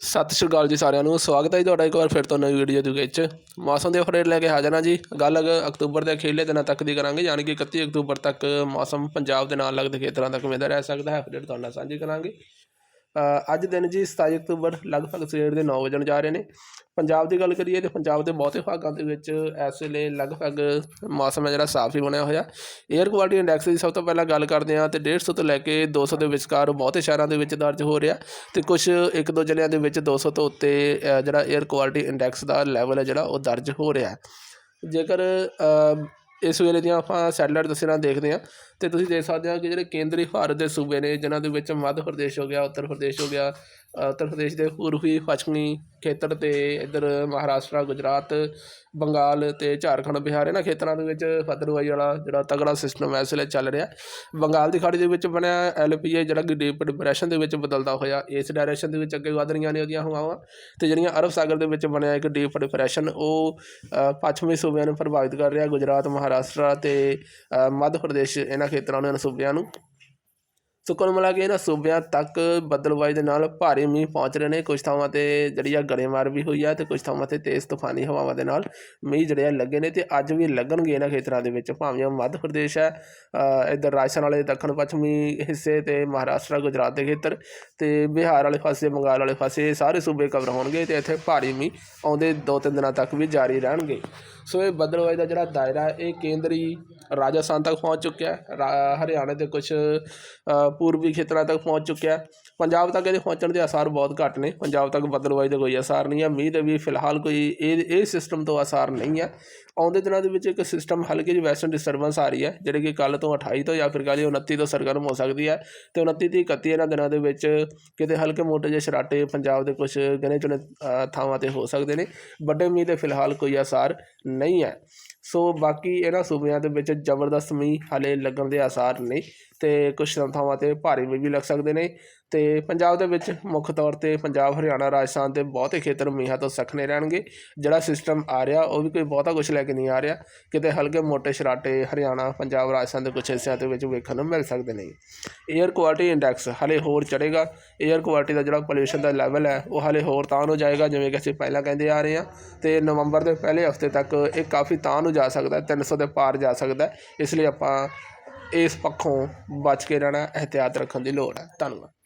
ਸਤਿ ਸ਼੍ਰੀ ਅਕਾਲ ਜੀ ਸਾਰਿਆਂ ਨੂੰ, ਸਵਾਗਤ ਹੈ ਜੀ ਤੁਹਾਡਾ ਇੱਕ ਵਾਰ ਫਿਰ ਤੋਂ ਨਵੀਂ ਵੀਡੀਓ ਦੇ ਵਿੱਚ। ਮੌਸਮ ਦੇ ਅਪਡੇਟ ਲੈ ਕੇ ਹਾਜ਼ਰ ਹਾਂ ਜੀ। ਗੱਲ ਅਕਤੂਬਰ ਦੇ ਅਖੀਰਲੇ ਦਿਨਾਂ ਤੱਕ ਦੀ ਕਰਾਂਗੇ, ਯਾਨੀ ਕਿ 31 ਅਕਤੂਬਰ ਤੱਕ ਮੌਸਮ ਪੰਜਾਬ ਦੇ ਨਾਲ ਲੱਗਦੇ ਖੇਤਰਾਂ ਤੱਕ ਮਿਲਦਾ ਰਹਿ ਸਕਦਾ ਹੈ। ਅਪਡੇਟ ਤੁਹਾਡੇ ਨਾਲ ਸਾਂਝੀ ਕਰਾਂਗੇ। ਅੱਜ ਦਿਨ ਜੀ 27 ਅਕਤੂਬਰ ਲਗਭਗ ਸਵੇਰ ਦੇ 9 ਵਜਣ ਜਾ ਰਹੇ ਨੇ। ਪੰਜਾਬ ਦੀ ਗੱਲ ਕਰੀਏ ਤੇ ਪੰਜਾਬ ਦੇ ਬਹੁਤੇ ਭਾਗਾਂ ਦੇ ਵਿੱਚ ਇਸ ਵੇਲੇ ਲਗਭਗ ਮੌਸਮ ਹੈ ਜਿਹੜਾ ਸਾਫ਼ ਹੀ ਬਣਿਆ ਹੋਇਆ। 에ਅਰ ਕੁਆਲਿਟੀ ਇੰਡੈਕਸ ਦੀ ਸਭ ਤੋਂ ਪਹਿਲਾਂ ਗੱਲ ਕਰਦੇ ਹਾਂ ਤੇ 150 ਤੋਂ ਲੈ ਕੇ 200 ਦੇ ਵਿਚਕਾਰ ਬਹੁਤੇ ਸ਼ਹਿਰਾਂ ਦੇ ਵਿੱਚ ਦਰਜ ਹੋ ਰਿਹਾ ਤੇ ਕੁਝ ਇੱਕ ਦੋ ਜ਼ਿਲ੍ਹਿਆਂ ਦੇ ਵਿੱਚ 200 ਤੋਂ ਉੱਤੇ ਜਿਹੜਾ 에ਅਰ ਕੁਆਲਿਟੀ ਇੰਡੈਕਸ ਦਾ ਲੈਵਲ ਹੈ ਜਿਹੜਾ ਉਹ ਦਰਜ ਹੋ ਰਿਹਾ। ਜੇਕਰ ਇਸ ਵੇਲੇ ਦੀਆਂ ਆਪਾਂ ਸੈਟਲਾਈਟ ਤਸਵੀਰਾਂ ਦੇਖਦੇ ਹਾਂ ਅਤੇ ਤੁਸੀਂ ਦੇਖ ਸਕਦੇ ਹੋ ਕਿ ਜਿਹੜੇ ਕੇਂਦਰੀ ਭਾਰਤ ਦੇ ਸੂਬੇ ਨੇ, ਜਿਨ੍ਹਾਂ ਦੇ ਵਿੱਚ ਮੱਧ ਪ੍ਰਦੇਸ਼ ਹੋ ਗਿਆ, ਉੱਤਰ ਪ੍ਰਦੇਸ਼ ਹੋ ਗਿਆ ਉੱਤਰ ਪ੍ਰਦੇਸ਼ ਦੇ ਪੂਰਬੀ ਪੱਛਮੀ ਖੇਤਰ ਅਤੇ ਇੱਧਰ ਮਹਾਰਾਸ਼ਟਰ, ਗੁਜਰਾਤ, ਬੰਗਾਲ ਅਤੇ ਝਾਰਖੰਡ, ਬਿਹਾਰ, ਇਹਨਾਂ ਖੇਤਰਾਂ ਦੇ ਵਿੱਚ ਫਤਰਵਾਈ ਵਾਲਾ ਜਿਹੜਾ ਤਗੜਾ ਸਿਸਟਮ ਹੈ, ਇਸ ਵੇਲੇ ਚੱਲ ਰਿਹਾ। ਬੰਗਾਲ ਦੀ ਖਾੜੀ ਦੇ ਵਿੱਚ ਬਣਿਆ ਐਲਪੀਏ ਜਿਹੜਾ ਕਿ ਡੀਪ ਡਿਪਰੈਸ਼ਨ ਦੇ ਵਿੱਚ ਬਦਲਦਾ ਹੋਇਆ। ਇਸ ਡਾਇਰੈਕਸ਼ਨ ਦੇ ਵਿੱਚ ਅੱਗੇ ਵਧ ਰਹੀਆਂ ਨੇ ਉਹਦੀਆਂ ਹਵਾਵਾਂ ਤੇ ਜਿਹੜੀਆਂ ਅਰਬ ਸਾਗਰ ਦੇ ਵਿੱਚ ਬਣਿਆ ਇੱਕ ਡੀਪ ਡਿਪਰੈਸ਼ਨ ਉਹ ਪੱਛਮੀ ਸੂਬਿਆਂ ਨੂੰ ਪ੍ਰਭਾਵਿਤ ਕਰ ਰਿਹਾ। ਗੁਜਰਾਤ, ਮਹਾਰਾਸ਼ਟਰ ਤੇ ਮੱਧ ਪ੍ਰਦੇਸ਼ ਇਹਨਾਂ ਖੇਤਰਾਂ ਨੂੰ, ਇਹਨਾਂ ਸੂਬਿਆਂ ਨੂੰ। ਸੋ ਕੁੱਲ ਮਿਲਾ ਕੇ ਇਹਨਾਂ ਸੂਬਿਆਂ ਤੱਕ ਬੱਦਲਬਾਈ ਦੇ ਨਾਲ ਭਾਰੀ ਮੀਂਹ ਪਹੁੰਚ ਰਹੇ ਨੇ। ਕੁਝ ਥਾਵਾਂ ਤੇ ਜਿਹੜੀ ਆ ਗੜੇਮਾਰ ਵੀ ਹੋਈ ਆ ਤੇ ਕੁਝ ਥਾਵਾਂ ਤੇ ਤੇਜ਼ ਤੂਫਾਨੀ ਹਵਾਵਾਂ ਦੇ ਨਾਲ ਮੀਂਹ ਜਿਹੜੇ ਆ ਲੱਗੇ ਨੇ ਤੇ ਅੱਜ ਵੀ ਲੱਗਣਗੇ ਇਹਨਾਂ ਖੇਤਰਾਂ ਦੇ ਵਿੱਚ। ਭਾਵੇਂ ਉਹ ਮੱਧ ਪ੍ਰਦੇਸ਼ ਹੈ ਅ, ਇੱਧਰ ਰਾਜਸਥਾਨ ਵਾਲੇ ਦੱਖਣ ਪੱਛਮੀ ਹਿੱਸੇ ਤੇ ਮਹਾਰਾਸ਼ਟਰ ਗੁਜਰਾਤ ਦੇ ਖੇਤਰ ਤੇ ਬਿਹਾਰ ਵਾਲੇ ਪਾਸੇ ਬੰਗਾਲ ਵਾਲੇ ਪਾਸੇ ਸਾਰੇ ਸੂਬੇ ਕਵਰ ਹੋਣਗੇ ਤੇ ਇੱਥੇ ਭਾਰੀ ਮੀਂਹ ਆਉਂਦੇ ਦੋ ਤਿੰਨ ਦਿਨਾਂ ਤੱਕ ਵੀ ਜਾਰੀ ਰਹਿਣਗੇ। ਸੋ ਇਹ ਬੱਦਲਬਾਈ ਦਾ ਜਿਹੜਾ ਦਾਇਰਾ ਇਹ ਕੇਂਦਰੀ ਰਾਜਸਥਾਨ ਤੱਕ ਪਹੁੰਚ ਚੁੱਕਿਆ ਹੈ ਰਾ- ਹਰਿਆਣਾ ਦੇ ਕੁਝ ਪੂਰਬੀ ਖੇਤਰਾਂ ਤੱਕ ਪਹੁੰਚ ਚੁੱਕਿਆ ਹੈ ਪੰਜਾਬ ਤੱਕ ਇਹਦੇ ਪਹੁੰਚਣ ਦੇ ਆਸਾਰ ਬਹੁਤ ਘੱਟ ਨੇ ਪੰਜਾਬ ਤੱਕ ਬਦਲਵਾਈ ਦੇ ਕੋਈ ਅਸਾਰ ਨਹੀਂ ਹੈ ਮੀਂਹ ਦੇ ਵੀ ਫਿਲਹਾਲ ਕੋਈ ਇਹ ਇਹ ਸਿਸਟਮ ਤੋਂ ਆਸਾਰ ਨਹੀਂ ਹੈ ਆਉਂਦੇ ਦਿਨਾਂ ਦੇ ਵਿੱਚ ਇੱਕ ਸਿਸਟਮ ਹਲਕੀ ਜਿਹੀ ਵੈਸਟਰਨ ਡਿਸਟਰਬੈਂਸ ਆ ਰਹੀ ਹੈ ਜਿਹੜੀ ਕਿ ਕੱਲ ਤੋਂ 28 ਤੋਂ ਜਾਂ ਫਿਰ ਕੱਲ੍ਹ 29 ਤੋਂ ਸਰਗਰਮ ਹੋ ਸਕਦੀ ਹੈ ਤੇ 29 'ਤੇ 31 ਇਹਨਾਂ ਦਿਨਾਂ ਦੇ ਵਿੱਚ ਕਿਤੇ ਹਲਕੇ ਮੋਟੇ ਜਿਹੇ ਸ਼ਰਾਟੇ ਪੰਜਾਬ ਦੇ ਕੁਝ ਗਿਣੇ ਚੁਣੇ ਥਾਵਾਂ ਤੇ ਹੋ ਸਕਦੇ ਨੇ ਵੱਡੇ ਮੀਂਹ ਦੇ ਫਿਲਹਾਲ ਕੋਈ ਅਸਾਰ ਨਹੀਂ ਹੈ ਸੋ ਬਾਕੀ ਇਹਨਾਂ ਸੂਬਿਆਂ ਦੇ ਵਿੱਚ ਜ਼ਬਰਦਸਤ ਮੀਂਹ ਹਾਲੇ ਲੱਗਣ ਦੇ ਆਸਾਰ ਨਹੀਂ ਅਤੇ ਕੁਝ ਥਾਵਾਂ ਤੇ ਭਾਰੀ ਮੀਂਹ ਵੀ ਲੱਗ ਸਕਦੇ ਨੇ। ਅਤੇ ਪੰਜਾਬ ਦੇ ਵਿੱਚ ਮੁੱਖ ਤੌਰ ਤੇ ਪੰਜਾਬ ਹਰਿਆਣਾ ਰਾਜਸਥਾਨ ਦੇ ਬਹੁਤੇ ਖੇਤਰ ਮੀਂਹਾਂ ਤੋਂ ਸਖਨੇ ਰਹਿਣਗੇ। ਜਿਹੜਾ ਸਿਸਟਮ ਆ ਰਿਹਾ ਉਹ ਵੀ ਕੋਈ ਬਹੁਤਾ ਕੁਝ ਲੈ ਕੇ ਨਹੀਂ ਆ ਰਿਹਾ। ਕਿਤੇ ਹਲਕੇ ਮੋਟੇ ਸ਼ਰਾਟੇ ਹਰਿਆਣਾ ਪੰਜਾਬ ਰਾਜਸਥਾਨ ਦੇ ਕੁਝ ਹਿੱਸਿਆਂ ਦੇ ਵਿੱਚ ਵੇਖਣ ਨੂੰ ਮਿਲ ਸਕਦੇ ਨੇ। 에ਅਰ ਕੁਆਲਿਟੀ ਇੰਡੈਕਸ ਹਲੇ ਹੋਰ ਚੜੇਗਾ 에ਅਰ ਕੁਆਲਿਟੀ ਦਾ ਜਿਹੜਾ ਪੋਲਿਊਸ਼ਨ ਦਾ ਲੈਵਲ ਹੈ ਉਹ ਹਲੇ ਹੋਰ ਤਾਂ ਨੂੰ ਜਾਏਗਾ ਜਿਵੇਂ ਕਿ ਅਸੀਂ ਪਹਿਲਾਂ ਕਹਿੰਦੇ ਆ ਰਹੇ ਹਾਂ। ਤੇ ਨਵੰਬਰ ਦੇ ਪਹਿਲੇ ਹਫ਼ਤੇ ਤੱਕ ਇਹ ਕਾਫੀ ਤਾਂ ਨੂੰ ਜਾ ਸਕਦਾ ਹੈ, 300 ਦੇ ਪਾਰ ਜਾ ਸਕਦਾ ਇਸ ਲਈ ਆਪਾਂ ਇਸ ਪੱਖੋਂ ਬਚ ਕੇ ਰਹਿਣਾ ਇਹਤਿਆਤ ਰੱਖਣ ਦੀ ਲੋੜ ਹੈ। ਧੰਨਵਾਦ।